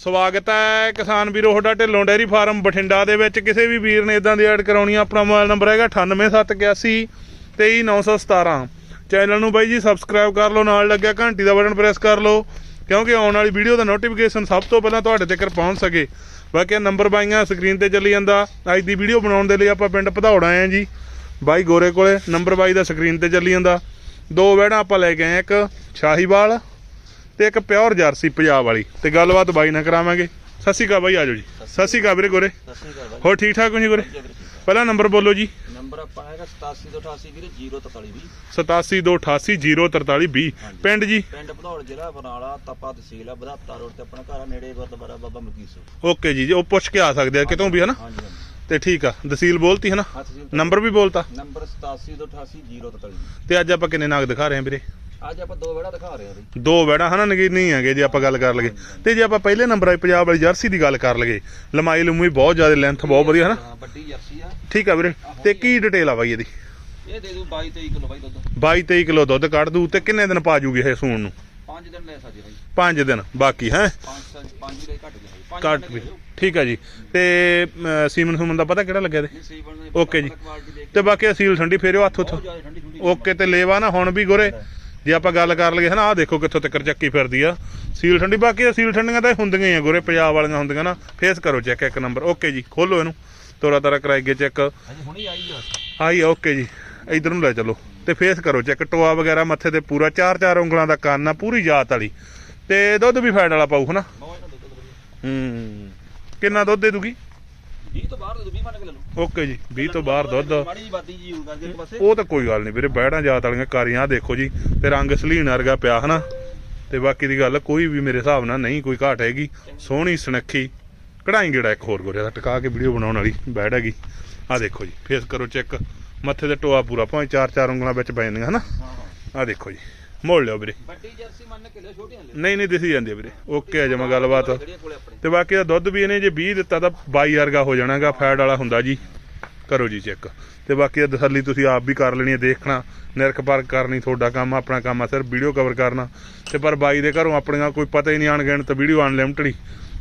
ਸਵਾਗਤ ਹੈ ਕਿਸਾਨ ਵੀਰੋ, ਤੁਹਾਡਾ ਢਿੱਲੋਂ ਡੈਰੀ ਫਾਰਮ ਬਠਿੰਡਾ ਦੇ ਵਿੱਚ। ਕਿਸੇ ਵੀ ਵੀਰ ਨੇ ਇਦਾਂ ਦੀ ਐਡ ਕਰਾਉਣੀ ਆ, ਆਪਣਾ ਮੋਬਾਈਲ ਨੰਬਰ ਹੈਗਾ 98781 23917 ਚੈਨਲ ਨੂੰ ਬਾਈ ਜੀ ਸਬਸਕ੍ਰਾਈਬ ਕਰ ਲਓ, ਨਾਲ ਲੱਗਿਆ ਘੰਟੀ ਦਾ ਬਟਨ ਪ੍ਰੈਸ ਕਰ ਲਓ, ਕਿਉਂਕਿ ਆਉਣ ਵਾਲੀ ਵੀਡੀਓ ਦਾ ਨੋਟੀਫਿਕੇਸ਼ਨ ਸਭ ਤੋਂ ਪਹਿਲਾਂ ਤੁਹਾਡੇ ਤੱਕ ਪਹੁੰਚ ਸਕੇ। ਬਾਕੀ ਨੰਬਰ ਬਾਈਆਂ ਸਕਰੀਨ ਤੇ ਚੱਲੀ ਜਾਂਦਾ। ਅੱਜ ਦੀ ਵੀਡੀਓ ਬਣਾਉਣ ਦੇ ਲਈ ਆਪਾਂ ਪਿੰਡ ਭਦੌੜ ਆਏ ਆ ਜੀ। ਬਾਈ ਗੋਰੇ ਕੋਲੇ ਨੰਬਰ ਬਾਈ ਦਾ ਸਕਰੀਨ ਤੇ ਚੱਲੀ ਜਾਂਦਾ। ਦੋ ਵੈੜਾਂ ਆਪਾਂ ਲੈ ਕੇ ਆਏ ਇੱਕ ਸ਼ਾਹੀਵਾਲ ਤੇ ਇੱਕ ਪਿਓਰ ਜਰਸੀ ਪੰਜਾਬ ਵਾਲੀ। ਤੇ ਗੱਲਬਾਤ ਬਾਈ ਨਾਲ ਕਰਾਵਾਂਗੇ। ਸਤਿ ਸ਼੍ਰੀ ਅਕਾਲ ਬਾਈ ਆਜੋ ਜੀ। ਸਤਿ ਸ਼੍ਰੀ ਅਕਾਲ ਵੀਰੇ ਗੋਰੇ। ਹੋਰ ਠੀਕ ਠਾਕ ਹੋ ਜੀ ਗੋਰੇ। ਪਹਿਲਾ ਨੰਬਰ ਬੋਲੋ ਜੀ। ਨੰਬਰ ਆਪਾਂ ਹੈਗਾ 8788 ਵੀਰੇ 04320 8728804320 ਪਿੰਡ ਜੀ? ਪਿੰਡ ਭਦੌੜ ਜ਼ਿਲ੍ਹਾ ਬਰਨਾਲਾ ਤਪਾ ਤਹਿਸੀਲ ਆ ਬਧਾਤਾ ਰੋਡ ਤੇ ਆਪਣਾ ਘਰ ਆ ਨੇੜੇ ਗੁਰਦੁਆਰਾ ਬਾਬਾ ਮਲਕੀਤ ਓਕੇ ਜੀ ਜੀ ਉਹ ਪੁੱਛ ਕੇ ਆ ਸਕਦੇ ਆ ਕਿਤੋਂ ਵੀ ਹਨਾ ਤੇ ਠੀਕ ਆ ਦਸੀਲ ਬੋਲਤੀ ਹਨਾ ਨੰਬਰ ਵੀ ਬੋਲਤਾ। ਨੰਬਰ 8788804320 ਤੇ ਅੱਜ ਆਪਾਂ ਕਿੰਨੇ ਨਾਗ ਦਿਖਾ ਰਹੇ ਹਾਂ ਵੀਰੇ? ਅੱਜ ਆਪਾਂ ਦੋ ਵੇੜਾ ਦਿਖਾ ਰਹੇ ਹਾਂ ਬਈ। ਦੋ ਵੈੜਾ ਹਨਾ ਨਗੀਨੀ ਹੈਗੇ ਜੇ ਆਪਾਂ ਗੱਲ ਕਰ ਲਗੇ ਤੇ ਜੇ ਆਪਾਂ ਪਹਿਲੇ ਨੰਬਰ ਆਈ ਪੰਜਾਬ ਵਾਲੀ ਜਰਸੀ ਦੀ ਗੱਲ ਕਰ ਲਗੇ ਲੰਮਾਈ ਲੰਮੂਈ ਬਹੁਤ ਜ਼ਿਆਦਾ ਲੈਂਥ ਬਹੁਤ ਵਧੀਆ ਹਨਾ? ਹਾਂ, ਵੱਡੀ ਜਰਸੀ ਆ। ਠੀਕ ਆ ਵੀਰੇ। ਤੇ ਕੀ ਡਿਟੇਲ ਆ ਬਾਈ ਇਹਦੀ? ਇਹ ਦੇ ਦੂ 22 23 ਕਿਲੋ ਬਾਈ ਦੁੱਧ। 22 23 ਕਿਲੋ ਦੁੱਧ ਕੱਢ ਦੂ ਤੇ ਕਿੰਨੇ ਦਿਨ ਪਾ ਜੂਗੀ ਇਹ ਸੂਣ ਨੂੰ? 5 ਦਿਨ ਲੈ ਸਕਦੇ ਬਾਈ। 5 ਦਿਨ ਬਾਕੀ ਹੈ? 5 5 ਹੀ ਘੱਟ ਗਿਆ ਬਾਈ। ਕੱਟ ਵੀ। ਠੀਕ ਆ ਜੀ। ਤੇ ਸੀਮਨ ਸੁਮਨ ਦਾ ਪਤਾ ਕਿਹੜਾ ਲੱਗਿਆ ਤੇ? ਓਕੇ ਜੀ। ਤੇ ਬਾਕੀ ਅਸੀਲ ਠੰਡੀ ਫੇਰਿਓ ਹੱਥ ਉੱਥ। ਓਕੇ ਤੇ ਲੇਵਾ ਨਾ ਹੁਣ ਵੀ ਗੋਰੇ। ਜੇ ਆਪਾਂ ਗੱਲ ਕਰ ਲਈਏ ਹਨਾ ਆਹ ਦੇਖੋ ਕਿੱਥੋਂ ਤੱਕ ਚੱਕੀ ਫਿਰਦੀ ਆ। ਸੀਲ ਠੰਡੀ ਬਾਕੀ ਸੀਲ ਠੰਡੀਆਂ ਤਾਂ ਹੁੰਦੀਆਂ ਹੀ ਆ ਗੋਰੇ ਪੰਜਾਬ ਵਾਲੀਆਂ ਹੁੰਦੀਆਂ ਨਾ। ਫੇਸ ਕਰੋ ਚੈੱਕ ਇੱਕ ਨੰਬਰ ਓਕੇ ਜੀ ਖੋਲੋ ਇਹਨੂੰ। ਤੋਰਾ ਤਾਰਾ ਕਰਾਈਏ ਚੈੱਕ ਹਾਂਜੀ ਹੁਣੀ ਆਈ ਆ। ਆਈ ਓਕੇ ਜੀ। ਇਧਰ ਨੂੰ ਲੈ ਚਲੋ ਤੇ ਫੇਸ ਕਰੋ ਚੈੱਕ ਟੋਆ ਵਗੈਰਾ ਮੱਥੇ ਤੇ ਪੂਰਾ ਚਾਰ ਚਾਰ ਉਂਗਲਾਂ ਦਾ ਕੰਨ ਆ ਪੂਰੀ ਜਾਤ ਵਾਲੀ। ਤੇ ਦੁੱਧ ਵੀ ਫੈਟ ਵਾਲਾ ਪਾਉ ਹਨਾ? ਹੂੰ। ਕਿੰਨਾ ਦੁੱਧ ਦੇ ਦੂਗੀ? 20 ਤੋਂ ਬਾਹਰ ਦੇ ਦੂ 20 ਮੰਨ ਕੇ ਲੈ ਲਓ। ਓਕੇ ਜੀ 20 ਤੋਂ ਬਾਹਰ ਦੁੱਧ। ਮਾੜੀ ਜੀ ਬਾਤੀ ਜੀ ਯੂਜ਼ ਕਰਕੇ ਇੱਕ ਪਾਸੇ। ਉਹ ਤਾਂ ਕੋਈ ਗੱਲ ਨਹੀਂ ਵੀਰੇ ਬੈੜਾਂ ਜਾਤ ਵਾਲੀਆਂ ਕਾਰੀਆਂ ਦੇਖੋ ਜੀ ਤੇ ਰੰਗ ਸਲੀਨ ਵਰਗਾ ਪਿਆ ਹਨਾ? ਤੇ ਬਾਕੀ ਦੀ ਗੱਲ ਕੋਈ ਵੀ ਮੇਰੇ ਹਿਸਾਬ ਨਾਲ ਨਹੀਂ ਕੋਈ ਘਾਟ ਹੈਗੀ। ਸੋਹਣੀ ਸੁਨੱਖੀ ਕਢਾਈ ਗੇੜਾ ਇੱਕ ਹੋਰ ਗੋਰੇ ਦਾ ਟਿਕਾ ਕੇ ਵੀਡੀਓ ਬਣਾਉਣ ਵਾਲੀ ਬੈੜ ਹੈਗੀ। ਆ ਦੇਖੋ ਜੀ ਫੇਸ ਕਰੋ ਚੈੱਕ ਮੱਥੇ ਤੇ ਟੋਆ ਪੂਰਾ ਭਾਵੇਂ ਚਾਰ ਚਾਰ ਉਂਗਲਾਂ ਵਿੱਚ ਪੈ ਜਾਂਦੀਆਂ ਹਨਾ? ਆ ਦੇਖੋ ਜੀ। ਮੋੜ ਲਿਓ ਵੀਰੇ। ਵੱਡੀ ਜਰਸੀ ਮੰਨ ਕੇ ਲਿਓ ਛੋਟੀਆਂ ਲੈ ਨਹੀਂ ਨਹੀਂ ਦਿਸੀ ਜਾਂਦੀ ਆ ਵੀਰੇ। ਓਕੇ ਆ ਜਮਾ ਗੱਲਬਾਤ। ਤੇ ਬਾਕੀ ਦਾ ਦੁੱਧ ਵੀ ਇਹਨੇ ਜੇ 20 ਦਿੱਤਾ ਤਾਂ 22 ਵਰਗਾ ਹੋ ਜਾਣਾਗਾ ਫੈਟ ਵਾਲਾ ਹੁੰਦਾ ਜੀ। ਕਰੋ ਜੀ ਚੈੱਕ। ਤੇ ਬਾਕੀ ਦਾ ਤਸੱਲੀ ਤੁਸੀਂ ਆਪ ਵੀ ਕਰ ਲੈਣੀ ਹੈ ਦੇਖਣਾ। ਨਿਰਖ ਪਰਖ ਕਰਨੀ ਤੁਹਾਡਾ ਕੰਮ ਆਪਣਾ ਕੰਮ ਆ ਸਿਰਫ ਵੀਡੀਓ ਕਵਰ ਕਰਨਾ। ਤੇ ਪਰ ਬਾਈ ਦੇ ਘਰੋਂ ਆਪਣੀਆਂ ਕੋਈ ਪਤਾ ਹੀ ਨਹੀਂ ਆਣ ਗਣ ਤੇ ਵੀਡੀਓ ਅਨਲਿਮਟਡ ਹੀ।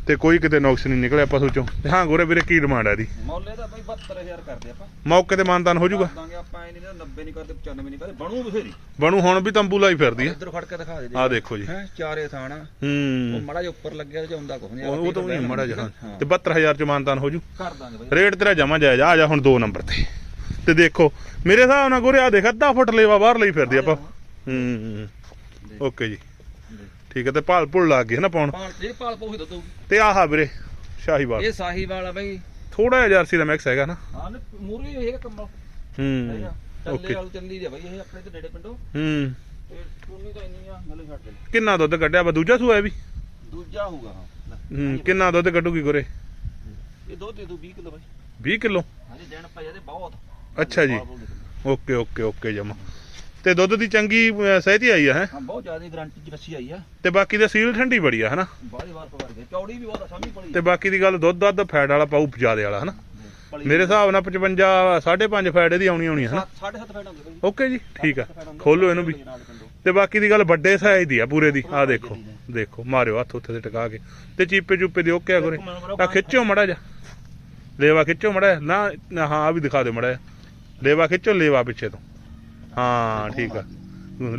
ਤੇ ਕੋਈ ਕਿਤੇ ਨੁਕਸ ਨਹੀਂ ਨਿਕਲਿਆ ਆਪਾਂ ਸੋਚੋ। ਤੇ ਹਾਂ ਗੋਰੇ ਵੀਰੇ ਕੀ ਡਿਮਾਂਡ ਹੈ ਦੀ ਮੌਲੇ ਦਾ ਬਈ 72000 ਕਰਦੇ ਆਪਾਂ। ਮੌਕੇ ਤੇ ਮਾਨਦਾਨ ਹੋ ਜਾਊਗਾ? ਦਾਂਗੇ ਆਪਾਂ ਇਹ ਨਹੀਂ ਨਾ 90 ਨਹੀਂ ਕਰਦੇ 95 ਨਹੀਂ ਕਰਦੇ ਬਣੂ ਬਥੇਰੀ। ਬਣੂ ਹੁਣ ਵੀ ਤੰਬੂ ਲਾਈ ਫਿਰਦੀ ਹੈ ਇੱਧਰ ਫੜ ਕੇ ਦਿਖਾ ਦੇ ਆ ਦੇਖੋ ਜੀ। ਹੈ ਚਾਰੇ ਥਾਣਾ। ਉਹ ਹੂੰ ਮੜਾ ਜਿਹਾ ਉੱਪਰ ਲੱਗਿਆ ਤੇ ਆਉਂਦਾ ਕੁਝ ਨਹੀਂ ਉਹ ਉਹ ਤਾਂ ਨਹੀਂ ਮੜਾ ਜਹਾਂ ਹਾਂ। ਤੇ 72000 ਚ ਮਾਨਦਾਨ ਹੋ ਜੂ। ਕਰ ਦਾਂਗੇ ਬਈ। ਰੇਟ ਤੇਰਾ ਜਮਾ ਜਾਇਜ਼ ਆ ਆ ਜਾ ਹੁਣ 2 ਨੰਬਰ ਤੇ। ਤੇ ਦੇਖੋ ਮੇਰੇ ਹਿਸਾਬ ਨਾਲ ਗੋਰੇ ਆ ਦੇਖ ਅੱਧਾ ਫੁੱਟ ਲੇਵਾ ਬਾਹਰ ਲਈ ਫਿਰਦੀ ਆਪਾਂ। ਹੂੰ। ਓਕੇ ਜੀ। ਠੀਕ ਹੈ ਤੇ ਭਾਲ ਭੁੱਲ ਲੱਗ ਗਈ ਹੈ ਨਾ ਪਾਉਣ। ਪਾਲ ਜਿਹੜੀ ਪਾਲ ਪਊ ਦੁੱਧ ਹੋਊ। ਤੇ ਆਹ ਵੀਰੇ ਸ਼ਾਹੀਵਾਲ। ਇਹ ਸਾਹੀਵਾਲ ਆ ਬਈ। ਥੋੜਾ ਜਿਹਾ ਜਰਸੀ ਦਾ ਮਿਕਸ ਹੈਗਾ ਨਾ। ਹਾਂ ਮੂਰੀ ਹੈਗਾ ਕੰਮਲ। ਹੂੰ ਹੈਗਾ। ਚੱਲੇ ਓਕੇ। ਵਾਲ ਚੱਲੀ ਦੇ ਬਈ ਇਹ ਆਪਣੇ ਤੇ ਨੇੜੇ ਪਿੰਡੋਂ। ਹੂੰ। ਤੇ ਟੂਨੀ ਤਾਂ ਇੰਨੀ ਆ ਮੈਨੂੰ ਛੱਡ ਦੇ। ਕਿੰਨਾ ਦੁੱਧ ਕੱਢਿਆ ਵਾ? ਦੂਜਾ ਸੂਆ ਇਹ ਵੀ? ਦੂਜਾ ਹੋਊਗਾ ਹਾਂ। ਲੈ, ਹੂੰ ਕਿੰਨਾ ਦੁੱਧ ਕੱਢੂਗੀ ਗੋਰੇ? ਇਹ ਦੁੱਧ ਦੇ ਦੂ 20 ਕਿਲੋ ਬਈ। 20 ਕਿਲੋ? ਹਾਂਜੀ ਦਿਨ ਪਏ ਇਹਦੇ ਬਹੁਤ। ਅੱਛਾ ਜੀ। ਓਕੇ ਓਕੇ ਓਕੇ ਜਮਾ। ਤੇ ਦੁੱਧ ਦੀ ਚੰਗੀ ਅਹ, ਸਹਿਤੀ ਆਈ ਆ ਹੈ? ਹਾਂ ਬਹੁਤ ਜ਼ਿਆਦਾ ਗਰੰਟੀ ਚ ਰੱਸੀ ਆਈ ਆ। ਤੇ ਬਾਕੀ ਦਾ ਸੀਲ ਠੰਡੀ ਬੜੀ ਆ ਹਨਾ? ਬਾਹਲੀ ਵਾਰ ਪਵਾਰ ਗਏ। ਚੌੜੀ ਵੀ ਬਹੁਤ ਆ ਸਾਮੀ ਪੜੀ ਤੇ ਬਾਕੀ ਦੀ ਗੱਲ ਦੁੱਧ ਦੱਧ ਫੈਟ ਵਾਲਾ ਪਾਉ ਜਿਆਦੇ ਵਾਲਾ ਹਨਾ? ਮੇਰੇ ਹਿਸਾਬ ਨਾਲ 55 5.5 ਫੈਟ ਇਹਦੀ ਆਉਣੀ ਆਉਣੀ ਹੈ ਹਨਾ? 7.5 ਫੈਟ ਹੁੰਦੇ ਬਈ। ਓਕੇ ਜੀ ਠੀਕ ਆ। ਖੋਲੋ ਇਹਨੂੰ ਵੀ। ਤੇ ਬਾਕੀ ਦੀ ਗੱਲ ਵੱਡੇ ਸਾਈਜ਼ ਦੀ ਆ ਪੂਰੇ ਦੀ। ਆ ਦੇਖੋ ਦੇਖੋ ਮਾਰਿਓ ਹੱਥ ਉੱਥੇ ਤੇ ਟਿਕਾ ਕੇ। ਤੇ ਚੀਪੇ ਚੂਪੇ ਦੀ ਓਕੇ ਆ ਗੁਰੇ। ਆ ਖਿੱਚੋ ਮੜਾ ਜਾ ਲੇਵਾ ਖਿੱਚੋ ਮੜਾ ਨਾ ਨਾ, ਹਾਂ ਆ ਵੀ ਦਿਖਾ ਦਿਓ ਮੜਾ ਲੇਵਾ ਖਿੱਚੋ ਲੇਵਾ ਪਿੱਛੇ ਤੋਂ। ਹਾਂ ਠੀਕ ਆ।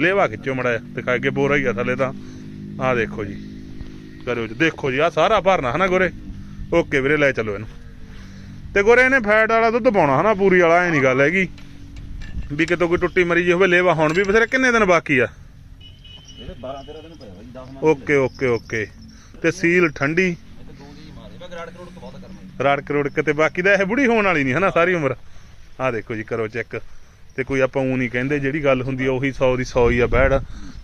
ਲੇਵਾ ਖਿੱਚੋ ਮੜਾ ਦਿਖਾ ਕੇ ਬੋਰਾ ਹੀ ਆ ਥੱਲੇ ਤਾਂ। ਆ ਦੇਖੋ ਜੀ ਕਰੋ ਜੀ ਦੇਖੋ ਜੀ ਆ ਸਾਰਾ ਭਰਨਾ ਹਨਾ ਗੋਰੇ? ਓਕੇ ਵੀਰੇ ਲੈ ਚਲੋ ਇਹਨੂੰ। ਤੇ ਗੋਰੇ ਇਹਨੇ ਫੈਟ ਵਾਲਾ ਦੁੱਧ ਪਾਉਣਾ ਹਨਾ ਪੂਰੀ ਵਾਲਾ ਐ ਨਹੀਂ ਗੱਲ ਹੈਗੀ। ਵੀ ਕਿਤੋਂ ਕੋਈ ਟੁੱਟੀ ਮਰੀ ਜੀ ਹੋਵੇ ਲੇਵਾ ਹੁਣ ਵੀ ਬਥੇਰੇ ਕਿੰਨੇ ਦਿਨ ਬਾਕੀ ਆ? ਇਹਦੇ 12 13 ਦਿਨ ਪਏ ਬਈ 10 ਮਾਰ ਓਕੇ ਓਕੇ ਓਕੇ। ਤੇ ਸੀਲ ਠੰਡੀ। ਗਰਾੜ ਕਰੋੜ ਤੋਂ ਬਹੁਤ ਕਰਨਾ ਰੜਕ ਰੁੜਕ ਤੇ ਬਾਕੀ ਦਾ ਇਹ ਬੁੜੀ ਹੋਣ ਵਾਲੀ ਨਹੀਂ ਹਨਾ ਸਾਰੀ ਉਮਰ। ਆ ਦੇਖੋ ਜੀ ਕਰੋ ਚੈੱਕ। ਤੇ ਕੋਈ ਆਪਾਂ ਉਹ ਨਹੀਂ ਕਹਿੰਦੇ ਜਿਹੜੀ ਗੱਲ ਹੁੰਦੀ ਆ ਉਹੀ 100 ਦੀ 100 ਹੀ ਆ ਬੈੜ।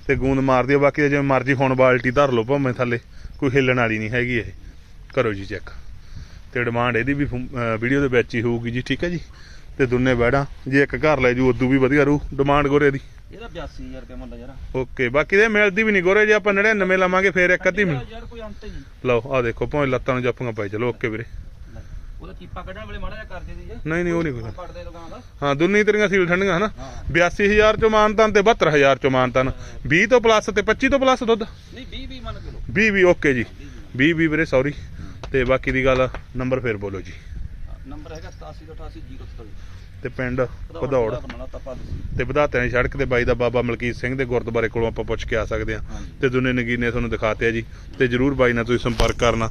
ਤੇ ਗੂੰਦ ਮਾਰਦੀ ਆ ਬਾਕੀ ਜਿਵੇਂ ਮਰਜ਼ੀ ਹੁਣ ਬਾਲਟੀ ਧਰ ਲਓ ਭਾਵੇਂ ਥੱਲੇ ਕੋਈ ਹਿੱਲਣ ਵਾਲੀ ਨਹੀਂ ਹੈਗੀ ਇਹ। ਕਰੋ ਜੀ ਚੈੱਕ ਤੇ ਡਿਮਾਂਡ ਇਹਦੀ ਵੀ ਵੀਡੀਓ ਦੇ ਵਿੱਚ ਹੀ ਹੋਊਗੀ ਜੀ ਠੀਕ ਹੈ ਜੀ? ਤੇ ਦੁੰਨੇ ਬੈੜਾਂ ਜੇ ਇੱਕ ਘਰ ਲੈ ਜੂ ਉਦੋਂ ਵੀ ਵਧੀਆ ਰੂ ਡਿਮਾਂਡ ਗੋਰੇ ਦੀ। ਇਹਦਾ 82000 ਰੁਪਏ ਮੁੱਲ ਯਾਰ। ਓਕੇ ਬਾਕੀ ਦੇ ਮਿਲਦੀ ਵੀ ਨਹੀਂ ਗੋਰੇ ਜੇ ਆਪਾਂ 99 ਲਵਾਂਗੇ ਫੇਰ ਇੱਕ ਅੱਧੀ ਮਿਲ ਲਓ ਆ ਦੇਖੋ ਭਾਵੇਂ ਲੱਤਾਂ ਨੂੰ ਜੱਪੀਆਂ ਪਾਈ ਚਲੋ ਓਕੇ ਵੀਰੇ। ਉਹਦਾ ਚੀਪਾ ਕੱਢਣ ਵੇਲੇ ਮਾੜਾ ਜਿਹਾ ਕਰ ਦੇ ਦੀ ਜੇ ਨਹੀਂ ਨਹੀਂ ਉਹ ਨਹੀਂ ਕੋਈ ਪੜਦੇ ਦੁਕਾਨ ਦਾ। ਹਾਂ ਦੁੰਨੀ ਤੇਰੀਆਂ ਸੀਲ ਠੰਡੀਆਂ ਹਨਾ? ਹਾਂ। 82000 ਚੋਂ ਮਾਨਤਾਨ ਤੇ 72000 ਚੋਂ ਮਾਨਤਾਨ 20 ਤੋਂ ਪਲੱਸ ਤੇ 25 ਤੋਂ ਪਲੱਸ ਦੁੱਧ। ਨਹੀਂ 20 20 ਮੰਨ ਕੇ ਲੋ 20 ਵੀ ਓਕੇ ਜੀ। 20 20 ਵੀਰੇ ਸੌਰੀ ਤੇ ਬਾਕੀ ਦੀ ਗੱਲ ਨੰਬਰ ਫੇਰ ਬੋਲੋ ਜੀ। ਨੰਬਰ ਹੈਗਾ 8788 ਤੇ ਪਿੰਡ ਤਹਿਸੀਲ ਤੇ ਵਧਾਤਿਆਂ ਦੀ ਸੜਕ ਤੇ ਬਾਈ ਦਾ ਬਾਬਾ ਮਲਕੀਤ ਸਿੰਘ ਦੇ ਗੁਰਦੁਆਰੇ ਕੋਲੋਂ ਆਪਾਂ ਪੁੱਛ ਕੇ ਆ ਸਕਦੇ ਆ। ਤੇ ਦੁਨੇ ਨਗੀਨੇ ਤੁਹਾਨੂੰ ਦਿਖਾਤੇ ਆ ਜੀ। ਤੇ ਜਰੂਰ ਬਾਈ ਨਾਲ ਤੁਸੀਂ ਸੰਪਰਕ ਕਰਨਾ।